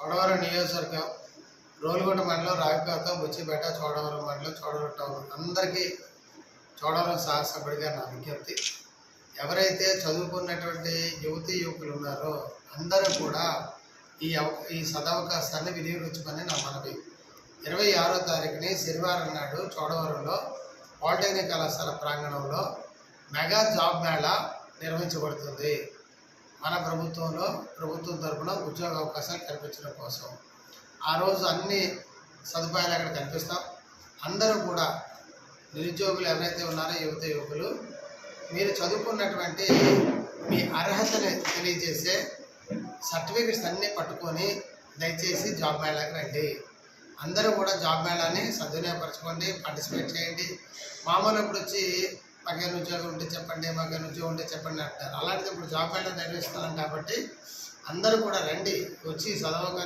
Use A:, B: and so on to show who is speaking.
A: చోడవరం నియోజకవర్గం రోలుగొండ మండలం రావిపాత బుచ్చిపేట చోడవరం మండలం చోడవరం టౌన్. అందరికీ చోడవరం సాహసపడిగా నా విజ్ఞప్తి. ఎవరైతే చదువుకున్నటువంటి యువతి యువకులు ఉన్నారో అందరూ కూడా ఈ అవ ఈ సదవకాశాన్ని వినియోగించుకొని నా మనవి. ఇరవై ఆరో తారీఖుని శనివారం నాడు చోడవరంలో పాలిటెక్నిక్ కళాశాల ప్రాంగణంలో మెగా జాబ్ మేళా నిర్వహించబడుతుంది. మన ప్రభుత్వంలో ప్రభుత్వం తరఫున ఉద్యోగ అవకాశాలు కల్పించడం కోసం. ఆ రోజు అన్ని సదుపాయాలు అక్కడ కల్పిస్తాం. అందరూ కూడా నిరుద్యోగులు ఎవరైతే ఉన్నారో యువత యువకులు మీరు చదువుకున్నటువంటి మీ అర్హతని తెలియజేసే సర్టిఫికెట్స్ అన్నీ పట్టుకొని దయచేసి జాబ్ మేళాకి రండి. అందరూ కూడా జాబ్ మేళాని సద్వినియోగపరచుకోండి పార్టిసిపేట్ చేయండి. మామూలు ఇప్పుడు వచ్చి మాకేం ఉద్యోగం ఉంటే చెప్పండి మాకేం ఉద్యోగం ఉంటే చెప్పండి అంటారు. అలాంటిది ఇప్పుడు జాబ్ మేళా నిర్వహిస్తున్నాం కాబట్టి అందరూ కూడా రండి వచ్చి చదవగా